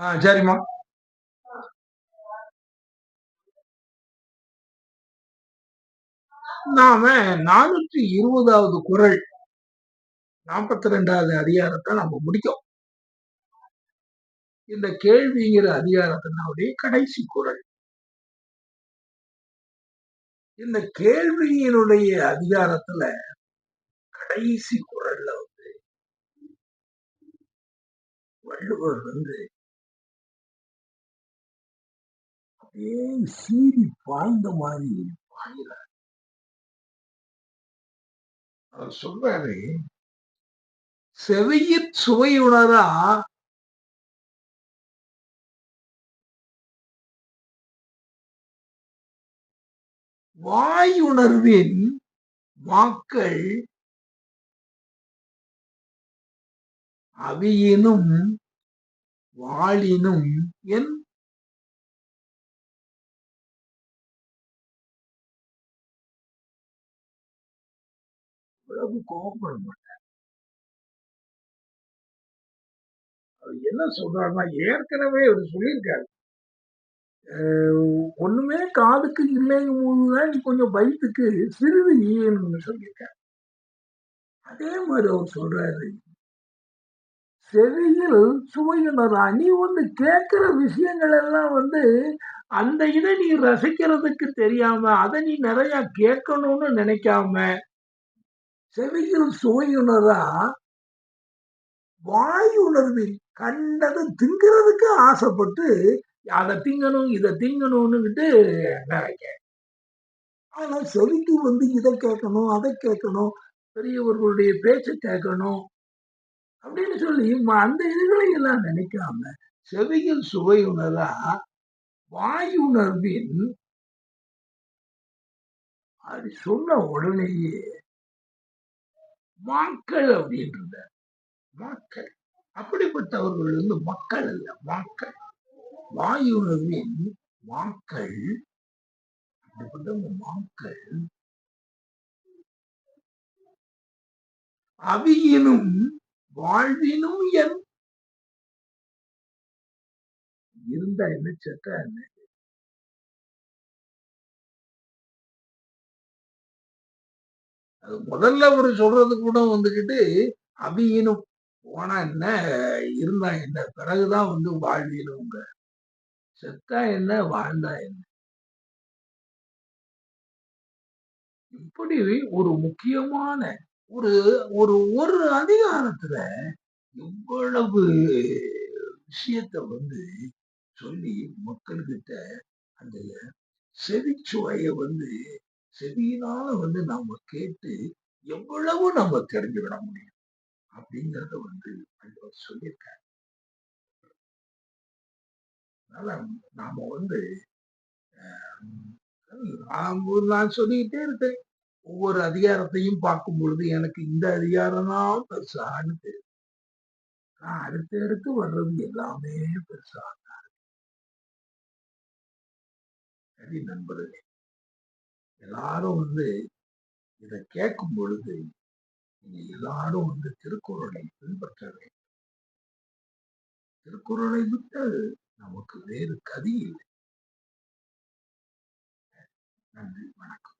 ஆ சரிம்மா. நாம நானூற்றி இருபதாவது குரல் நாற்பத்தி ரெண்டாவது அதிகாரத்தை நம்ம முடிக்கும் இந்த கேள்விங்கிற அதிகாரத்தினுடைய கடைசி குரல். இந்த கேள்வியினுடைய அதிகாரத்துல கடைசி குரல்ல வந்து வள்ளுவர் வந்து அப்படியே சீறி பாய்ந்த மாதிரி பாய்கிறார் சொல்றாரு செவியிற் சுவையுணரா வாயுணர்வின் வாக்கள் அவியினும் வாழினும் என் இவ்வளவு கோபப்பட மாட்டார். அவர் என்ன சொல்றாருன்னா ஏற்கனவே அவர் சொல்லியிருக்காரு. ஒண்ணுமே காதுக்கு இல்லைங்கும் போதுதான் நீ கொஞ்சம் பயத்துக்கு சிறிது ஈயணும்னு சொல்லியிருக்காரு. அதே மாதிரி அவர் சொல்றாரு செவியில் சுவையினர் நீ வந்து கேட்கிற விஷயங்கள் எல்லாம் வந்து அந்த இதை நீ ரசிக்கிறதுக்கு தெரியாம அதை நீ நிறைய கேட்கணும்னு நினைக்காம செவியில் சுவையுணரா வாயுணர்வில் கண்டது திங்கிறதுக்கு ஆசைப்பட்டு அதை திங்கணும் இதை திங்கணும்னுக்கிட்டு நினைக்க ஆனா செவிக்கு வந்து இதை கேட்கணும் அதை கேட்கணும் பெரியவர்களுடைய பேச்சை கேட்கணும் அப்படின்னு சொல்லி அந்த இதுகளை எல்லாம் நினைக்காம செவியில் சுவையுணரா வாயுணர்வின் அது சொன்ன உடனேயே வாக்கள் அப்படின்றத. வாக்கள். அப்படிப்பட்டவர்கள் வந்து மக்கள் அல்ல வாக்கள். வாயுவின் மாக்கள் அப்படிப்பட்டவங்க மாக்கள் அவியினும் வாழ்வினும் என். இருந்தா என்ன செத்தா என்ன? அது முதல்ல அவர் சொல்றது கூட வந்துகிட்டு அவியினும் போனா என்ன? இருந்தா என்ன? பிறகுதான் வந்து வாழ்வினுங்க செத்தா என்ன? வாழ்ந்தா என்ன? இப்படி ஒரு முக்கியமான ஒரு ஒரு ஒரு அதிகாரத்துல இவ்வளவு விஷயத்த வந்து சொல்லி மக்கள்கிட்ட அந்த செவிச்சுவைய வந்து செவியினால வந்து நாம கேட்டு எவ்வளவு நம்ம தெரிஞ்சுக்கிட முடியும்? அப்படிங்கறத வந்து வள்ளுவர் சொல்லியிருக்காரு. அதனால நாம வந்து நான் நான் சொல்லிக்கிட்டே இருக்கேன் ஒவ்வொரு அதிகாரத்தையும் பார்க்கும் பொழுது எனக்கு இந்த அதிகாரம் தான் பெருசான்னு தெரியும். ஆனா அடுத்து அடுத்து வர்றது எல்லாமே பெருசா சரி நண்பர்களே எல்லாரும் வந்து இதை கேட்கும் பொழுது நீங்க எல்லாரும் வந்து திருக்குறளை பின்பற்ற வேண்டும். திருக்குறளை விட்டு நமக்கு வேறு கதி இல்லை. நன்றி வணக்கம்.